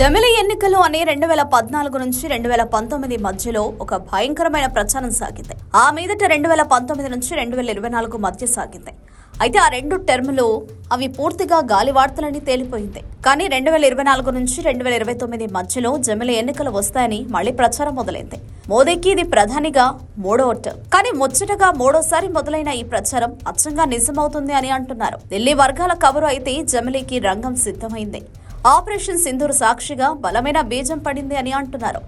జమిలి ఎన్నికలు అనే రెండు వేల పద్నాలుగు నుంచి రెండు వేల పంతొమ్మిది మధ్యలో ఒక భయంకరమైన ప్రచారం సాగింది. ఆ మీదట రెండు వేల పంతొమ్మిది నుంచి రెండు వేల ఇరవై నాలుగు మధ్య సాగింది. అయితే ఆ రెండు టెర్ములు అవి పూర్తిగా గాలి వార్తలని తేలిపోయింది. కానీ రెండు వేల ఇరవై నాలుగు నుంచి రెండు వేల ఇరవై తొమ్మిది మధ్యలో జమిలి ఎన్నికలు వస్తాయని మళ్ళీ ప్రచారం మొదలైంది. మోదీకి ఇది ప్రధానిగా మూడో టర్మ్. కానీ ముచ్చటగా మూడోసారి మొదలైన ఈ ప్రచారం అచ్చంగా నిజమవుతుంది అని అంటున్నారు. ఢిల్లీ వర్గాల కబరు అయితే జమిలీకి రంగం సిద్ధమైంది. ఆపరేషన్ సింధూర్ సాక్షిగా బలమైన బీజం పడింది అని అంటున్నారు.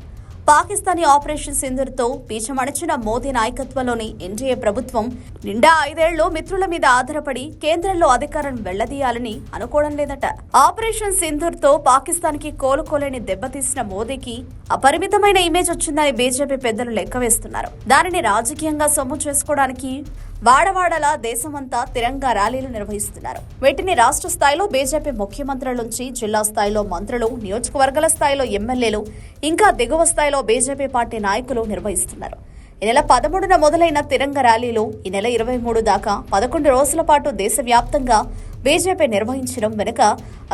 పాకిస్తానీ ఆపరేషన్ సింధూర్తో పీచమణిచిన మోదీ నాయకత్వంలోని ఎన్డీఏ ప్రభుత్వం నిండా ఐదేళ్ళు మిత్రుల మీద ఆధారపడి కేంద్రంలో అధికారం వెళ్ళదీయాలని అనుకోవడం లేదట. ఆపరేషన్ సింధూర్తో పాకిస్తాన్కి కోలుకోలేని దెబ్బతీసిన మోదీకి అపరిమితమైన ఇమేజ్ వచ్చిందని బీజేపీ పెద్దలు లెక్క వేస్తున్నారు. దానిని రాజకీయంగా సొమ్ము చేసుకోవడానికి వాడవాడలా దేశమంతా తిరంగా ర్యాలీలు నిర్వహిస్తున్నారు. వీటిని రాష్ట్ర స్థాయిలో బీజేపీ ముఖ్యమంత్రుల నుంచి జిల్లా స్థాయిలో మంత్రులు నియోజకవర్గాల స్థాయిలో ఎమ్మెల్యేలు ఇంకా దిగువ స్థాయిలో బీజేపీ పార్టీ నాయకులు నిర్వహిస్తున్నారు. ఈ నెల పదమూడున మొదలైన తిరంగ ర్యాలీలు ఈ నెల ఇరవై మూడు దాకా పదకొండు రోజుల పాటు దేశవ్యాప్తంగా బీజేపీ నిర్వహించడం వెనుక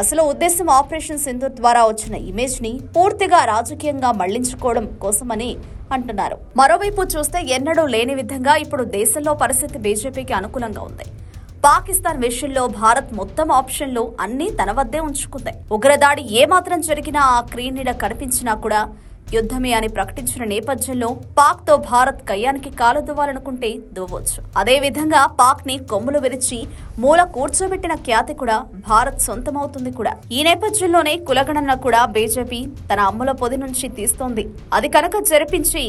అసలు ఉద్దేశం ఆపరేషన్ సింధు ద్వారా వచ్చిన ఇమేజ్ని పూర్తిగా రాజకీయంగా మళ్ళించుకోవడం కోసమని అంటున్నారు. మరోవైపు చూస్తే ఎన్నడూ లేని విధంగా ఇప్పుడు దేశంలో పరిస్థితి బీజేపీకి అనుకూలంగా ఉంది. పాకిస్తాన్ విషయంలో భారత్ మొత్తం ఆప్షన్లు అన్నీ తన వద్దే ఉంచుకుంది. ఉగ్రదాడి ఏమాత్రం జరిగినా ఆ క్రీనీడ కనిపించినా కూడా యుద్ధమే అని ప్రకటించిన నేపథ్యంలో పాక్తో భారత్ కయ్యానికి కాలు దువ్వాలనుకుంటే దువ్వచ్చు అదే విధంగా పాక్ని కొమ్ములు విరిచి మూల కూర్చోబెట్టిన ఖ్యాతి కూడా భారత్ సొంతమవుతుంది కూడా. ఈ నేపథ్యంలోనే కులగణన కూడా బీజేపీ తన అమ్ముల పొది నుంచి తీస్తోంది. అది కనుక జరిపించి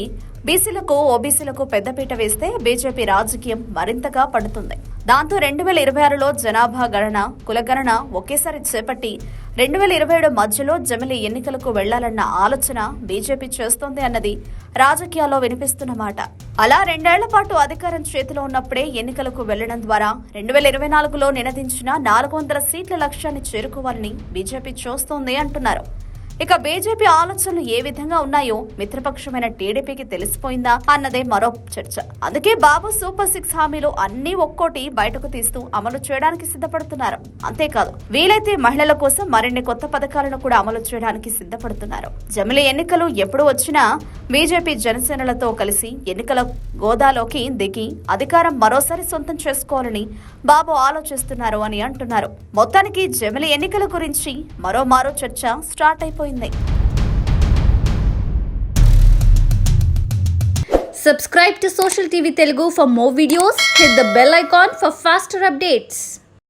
బీసీలకు ఓబీసీలకు పెద్దపీట వేస్తే బీజేపీ రాజకీయం మరింతగా పడుతుంది. దాంతో రెండు వేల ఇరవై ఆరులో జనాభా గణన కులగణన ఒకేసారి చేపట్టి రెండు వేల ఇరవై ఏడు మధ్యలో జమిలి ఎన్నికలకు వెళ్ళాలన్న ఆలోచన బీజేపీ చేస్తోంది అన్నది రాజకీయాల్లో వినిపిస్తున్న మాట. అలా రెండేళ్ళ పాటు అధికారం చేతిలో ఉన్నప్పుడే ఎన్నికలకు వెళ్ళడం ద్వారా రెండు వేల ఇరవై నాలుగులో నినదించిన నాలుగు వందల సీట్ల లక్ష్యాన్ని చేరుకోవాలని బీజేపీ చూస్తోంది అంటున్నారు. ఇక బీజేపీ ఆలోచనలు ఏ విధంగా ఉన్నాయో మిత్రపక్షమైన టీడీపీకి తెలిసిపోయిందా అన్నదే మరో చర్చ. అందుకే బాబు సూపర్ సిక్స్ హామీలు అన్ని ఒక్కోటి బయటకు తీస్తూ అమలు చేయడానికి సిద్ధపడుతున్నారు. అంతేకాదు వీలైతే మహిళల కోసం మరిన్ని కొత్త పథకాలను కూడా అమలు చేయడానికి సిద్ధపడుతున్నారు. జమిలి ఎన్నికలు ఎప్పుడు వచ్చినా బీజేపీ జనసేనలతో కలిసి ఎన్నికల గోదాలోకి దిగి అధికారం మరోసారి సొంతం చేసుకోవాలని బాబు ఆలోచిస్తున్నారు అని అంటున్నారు. మొత్తానికి జమిలి ఎన్నికల గురించి మరో మరో చర్చ స్టార్ట్ అయిపోయింది. Subscribe to Social TV Telugu for more videos. Hit the bell icon for faster updates.